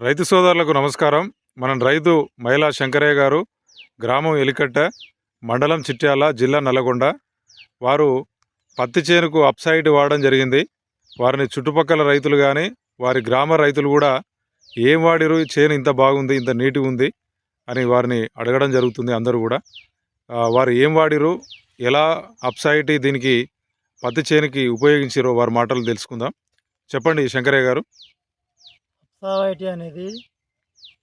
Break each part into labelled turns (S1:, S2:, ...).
S1: రైతు సోదరులకు నమస్కారం. మనం రైతు మహిళా శంకరయ్య గారు గ్రామం ఎలికట్ట మండలం చిట్యాల జిల్లా నల్లగొండ. వారు పత్తి చేనుకు అప్సైడ్ వాడడం జరిగింది. వారిని చుట్టుపక్కల రైతులు కానీ వారి గ్రామ రైతులు కూడా ఏం వాడిరు చేను ఇంత బాగుంది ఇంత నీటి ఉంది అని వారిని అడగడం జరుగుతుంది అందరూ కూడా. వారు ఏం వాడిరు ఎలా అప్సైట్ దీనికి పత్తి చేనుకి ఉపయోగించారో వారి మాటలు తెలుసుకుందాం. చెప్పండి శంకరయ్య గారు.
S2: అప్సావైటీ అనేది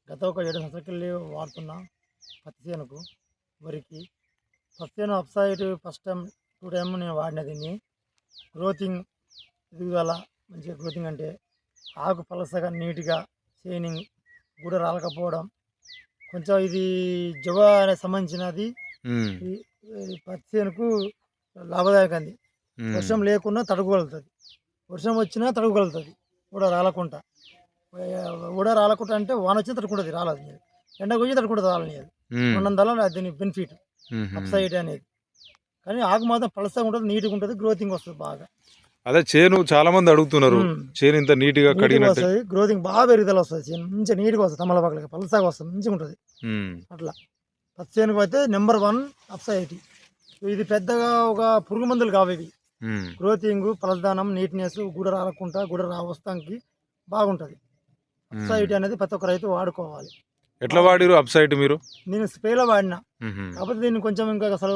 S2: గత ఒక ఏడు సంవత్సరాలకి వాడుతున్నా పత్తి చేనుకు వరికి. పత్తి చేను అప్సాయిట్ ఫస్ట్ టైం టూ టైం నేను వాడిన దీన్ని. గ్రోతింగ్ ఎదుగుదల మంచిగా గ్రోతింగ్ అంటే ఆకు పలసగా నీట్గా షైనింగ్ కూడా రాలకపోవడం. కొంచెం ఇది జవ అనే సంబంధించినది. పత్తి చేనుకు లాభదాయకంది.
S1: ఉమ్,
S2: వర్షం లేకున్నా తడుకోగలుగుతుంది వర్షం వచ్చినా తడుకోగలుగుతుంది కూడా రాలకుండా. కూడా రాలకుండా అంటే వాన వచ్చి తడుకుంటుంది రాలేదు ఎండ కొంచెం తడుకుంటుంది రాలని
S1: ఉమ్,
S2: ఉన్నందువల్ల దీని బెనిఫిట్ అప్సైడ్ అనేది. కానీ ఆకు మాత్రం పలసగా ఉంటుంది నీట్గా ఉంటుంది గ్రోతింగ్ వస్తుంది బాగా.
S1: అదే చేను చాలా మంది అడుగుతున్నారు. చేను ఇంత నీట్గా
S2: నీట్గా
S1: కడిగినట్టు.
S2: వస్తుంది గ్రోతింగ్ బాగా పెరుగుదల వస్తుంది చేను మంచిగా నీట్గా వస్తుంది తమలపాకులకి పలసగా వస్తుంది మంచిగా ఉంటుంది. అట్లా. పచ్చి చేనుకు అయితే నెంబర్ వన్ అప్సైటీ ఇది పెద్దగా ఒక పురుగు మందులు కావు ఇవి. గ్రోతింగ్ పలసదానం నీట్నెస్ గుడ రాలకుండా గుడ రా వస్తానికి బాగుంటుంది. అప్సైటీ అనేది ప్రతి ఒక్క రైతు వాడుకోవాలి.
S1: ఎట్లా వాడిరు అప్సైట్ మీరు?
S2: నేను స్ప్రేలో వాడినా. కాకపోతే దీన్ని కొంచెం ఇంకా అసలు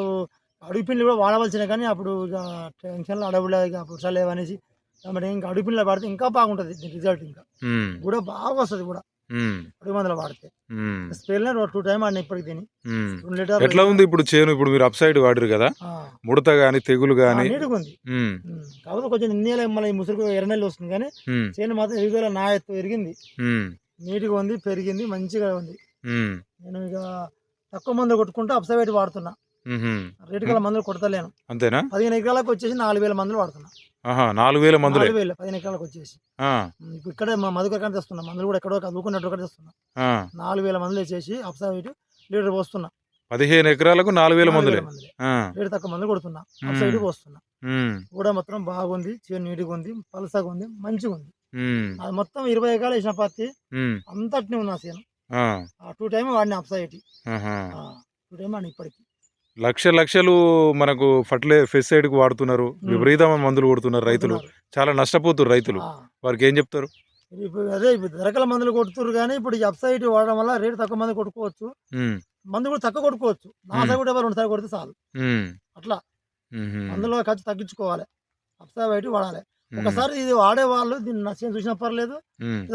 S2: అడుగు పిండి కూడా వాడవలసిన కానీ అప్పుడు ఇక టెన్షన్లో అడవులే ఇక పురుషాలు అనేసి కాబట్టి ఇంకా అడుగు పిండిలో వాడితే ఇంకా బాగుంటుంది రిజల్ట్ ఇంకా. కూడా బాగా వస్తుంది కూడా. అడుగు మందులో వాడితే. స్ప్రేలో టూ టైం ఆడిన ఇప్పటికి. రెండు లీటర్
S1: ఎట్లా ఉంది ఇప్పుడు చేను? ఇప్పుడు మీరు అప్సైడ్ వాడిరు కదా? ముడత గాని తెగులు గాని.
S2: నీట్గా ఉంది. కాకపోతే కొంచెం నిన్నీళ్ళ మళ్ళీ ఈ ముసుగు ఎర్రనెల్లు వస్తుంది కానీ చేను మాత్రం ఎదుగుదల నా ఎత్తు ఎరిగింది
S1: ఉమ్,
S2: నీట్గా ఉంది పెరిగింది మంచిగా ఉంది. నేను ఇక తక్కువ మందులు కొట్టుకుంటూ అప్సైట్ వాడుతున్నా. రేటు గల మందులు కొడతలేను.
S1: అంతేనా?
S2: పదిహేను ఎకరాలకు వచ్చేసి నాలుగు వేల మందులు వాడుతున్నా.
S1: నాలుగు వేల మందులే.
S2: నాలుగు వేలు పదిహేను ఎకరాలకు వచ్చేసి. ఇప్పుడు ఇక్కడే మా మధుకర్ కాడ తెస్తున్నా. మందులు కూడా ఎక్కడో చదువుకున్నట్టు కూడా తెస్తున్నా. నాలుగు వేల మందులు వేసేసి అప్సైట్ లీటర్ పోస్తున్నా.
S1: పదిహేను ఎకరాలకు నాలుగు వేల మందులే.
S2: లీటర్ తక్కువ మందులు కొడుతున్నా. అప్సైట్ పోస్తున్నా.
S1: ఉమ్,
S2: కూడా మొత్తం బాగుంది చేను నీట్గా ఉంది పలసగా ఉంది మంచిగా ఉంది. అది మొత్తం ఇరవై ఎకరాలు వేసిన పత్తి అంతటిని ఉన్నా
S1: ఆ
S2: టూ టైం వాడిన అప్సైట్
S1: ఆహా.
S2: టూ టైం వాడిన ఇప్పటికి.
S1: లక్ష లక్షలు మనకు ఫర్టిలై పెస్టిసైడ్కు వాడుతున్నారు. విపరీతమైన మందులు కొడుతున్నారు రైతులు. చాలా నష్టపోతున్నారు రైతులు. వారికి ఏం చెప్తారు?
S2: ఇప్పుడు అదే ఇప్పుడు ధరకల మందులు కొడుతున్నారు కానీ ఇప్పుడు అప్సైట్ వాడడం వల్ల రేటు తక్కువ మంది కొట్టుకోవచ్చు. మందు కూడా తక్కువ కొట్టుకోవచ్చు. నా
S1: మ్మ్.
S2: సైడ్ కూడా ఎవరు రెండు సార్లు కొడితే చాలు. అట్లా. అందులో ఖర్చు తగ్గించుకోవాలి. అప్సైట్ వాడాలి.
S1: ఉమ్,
S2: ఒకసారి ఇది వాడే వాళ్ళు దీన్ని నష్టం చూసినా పర్లేదు.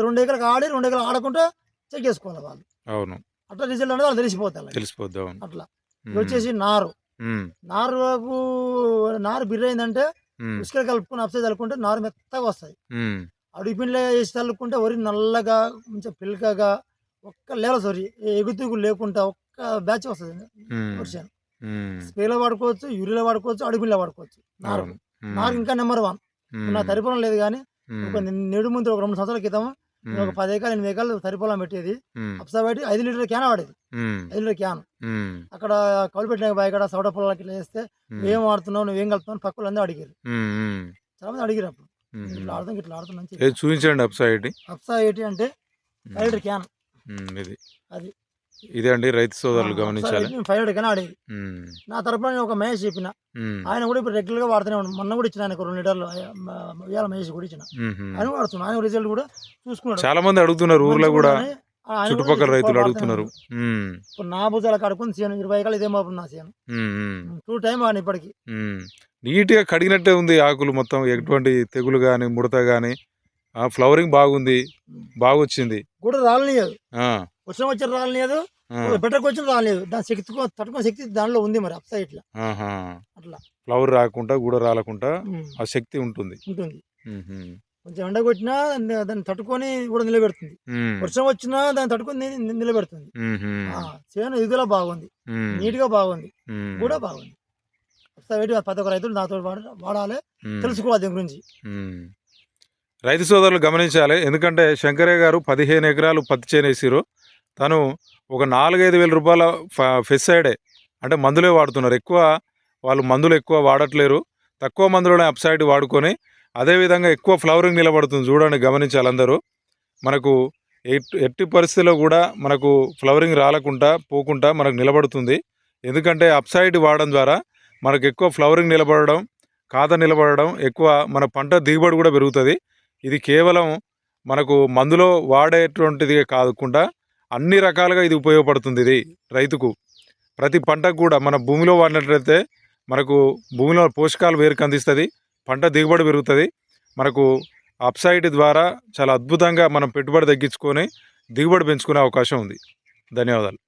S2: రెండు ఎకరాలకు ఆడి రెండు ఎకరాలు ఆడకుండా చెక్ చేసుకోవాలి వాళ్ళు.
S1: అవును.
S2: అట్లా రిజల్ట్ అనేది వాళ్ళు తెలిసిపోతాయి వాళ్ళకి.
S1: తెలిసిపోద్ది
S2: అట్లా. ఇది వచ్చేసి నారు.
S1: ఉమ్,
S2: నారుకు నారు బిర్రైందంటే
S1: ఉమ్,
S2: ఇసుక కలుపుకొని అప్సైడ్ చల్లుకుంటే నారు మెత్తగా వస్తాయి.
S1: ఉమ్,
S2: అడుగు పిండిలో వేసి చల్లుకుంటే వరి నల్లగా కొంచెం పిల్కగా ఒక్క లేల సారీ ఎగుతుగు లేకుండా ఒక్క బ్యాచ్ వస్తుంది వర్షం స్ప్రేలో వాడుకోవచ్చు యూరియాలో వాడుకోవచ్చు అడుగు పిండిలో వాడుకోవచ్చు నారు. నారు ఇంకా నెంబర్ వన్. నా తరిపొలం లేదు కానీ ఒక నెడు ముందు ఒక రెండు సంవత్సరాల క్రితం నేను ఒక పది ఎకరాలు ఎనిమిది ఎకరాలు తరిపొలం పెట్టేది. అప్సా పెట్టి ఐదు లీటర్ క్యాన్ వాడేది. ఐదు లీటర్ క్యాన్. అక్కడ కౌలు పెట్టిన బాయ్ కాడ సౌడ పొలాలకి ఇట్లా వేస్తే ఏం వాడుతున్నావు నువ్వు కలుపుతున్నావు పక్కలు అందరూ అడిగారు. చాలా మంది అడిగారు అప్పుడు. ఇట్లా ఆడుతాం ఇట్లా ఆడుతున్నాం.
S1: చూపించండి అప్సైడ్
S2: అప్సా ఏంటి అంటే ఫైవ్ లీటర్ క్యాన్.
S1: ఇది.
S2: అది.
S1: ఇదే అండి రైతు సోదరులు గమనించాలి.
S2: ఫైవ్ క్యాన్ ఆడేది.
S1: ఉమ్,
S2: నా తరపున ఒక మహేష్ చెప్పిన. ఆయన కూడా ఇప్పుడు రెగ్యులర్గా వాడుతూనే ఉన్నాడు. మొన్న కూడా ఇచ్చిన ఆయనకు రెండు లీటర్లు. ఇవాళ మహేష్ కూడా ఇచ్చిన. ఆయన వాడుతున్నాడు ఆయన రిజల్ట్ కూడా చూసుకున్నాడు.
S1: చాలా మంది అడుగుతున్నారు ఊర్లో కూడా
S2: ఆయన
S1: చుట్టుపక్కల రైతులు అడుగుతున్నారు.
S2: ఇప్పుడు నా భుజాల కడుకుని సీను ఇరవై ఎకరాలు ఇదే మాపు నా
S1: ఉమ్,
S2: టూ టైం వాడిన ఇప్పటికి.
S1: ఉమ్. నీట్గా కడిగినట్టే ఉంది ఆకులు మొత్తం. ఎటువంటి తెగులు కానీ ముడత కానీ ఫ్లవరింగ్ బాగుంది. బాగా వచ్చింది
S2: కూడా రాలనియదు. వర్షం వచ్చి రాలనియదు.
S1: ఆ,
S2: బెటర్కి వచ్చిన రాలేదు. దాని శక్తి తట్టుకునే శక్తి దానిలో ఉంది మరి అప్సైట్లో.
S1: ఆహా.
S2: అట్లా.
S1: ఫ్లవర్ రాకుండా కూడా రాలకుండా ఆ శక్తి ఉంటుంది.
S2: ఉంటుంది. కొంచెం ఎండ కొట్టినా దాన్ని తట్టుకొని కూడా నిలబెడుతుంది. వర్షం వచ్చినా దాన్ని తట్టుకొని నిలబెడుతుంది. చేను ఇదిలా బాగుంది. నీట్గా బాగుంది. కూడా బాగుంది. ప్రతి ఒక్క రైతులు నాతో వాడ- వాడాలి. తెలుసుకోవాలి దీని గురించి.
S1: రైతు సోదరులు గమనించాలి. ఎందుకంటే శంకరయ్య గారు పదిహేను ఎకరాలు పత్తి చేనేసిరు తను ఒక నాలుగైదు వేల రూపాయల ఫ- అంటే మందులే వాడుతున్నారు. ఎక్కువ వాళ్ళు మందులు ఎక్కువ వాడట్లేరు. తక్కువ మందులోనే అప్సైడ్ వాడుకొని అదేవిధంగా ఎక్కువ ఫ్లవరింగ్ నిలబడుతుంది చూడండి గమనించాలి అందరూ. మనకు ఎట్- ఎట్టి పరిస్థితిలో కూడా మనకు ఫ్లవరింగ్ రాలకుండా పోకుండా మనకు నిలబడుతుంది. ఎందుకంటే అప్సైడ్ వాడడం ద్వారా మనకు ఎక్కువ ఫ్లవరింగ్ నిలబడడం కాత నిలబడడం ఎక్కువ మన పంట దిగుబడి కూడా పెరుగుతుంది. ఇది కేవలం మనకు మందులో వాడేటువంటిది కాకుండా అన్ని రకాలుగా ఇది ఉపయోగపడుతుంది ఇది రైతుకు. ప్రతి పంటకు కూడా మన భూమిలో వాడినట్లయితే మనకు భూమిలో పోషకాలు వేరుకు అందిస్తుంది పంట దిగుబడి పెరుగుతుంది. మనకు అప్సైడ్ ద్వారా చాలా అద్భుతంగా మనం పెట్టుబడి తగ్గించుకొని దిగుబడి పెంచుకునే అవకాశం ఉంది. ధన్యవాదాలు.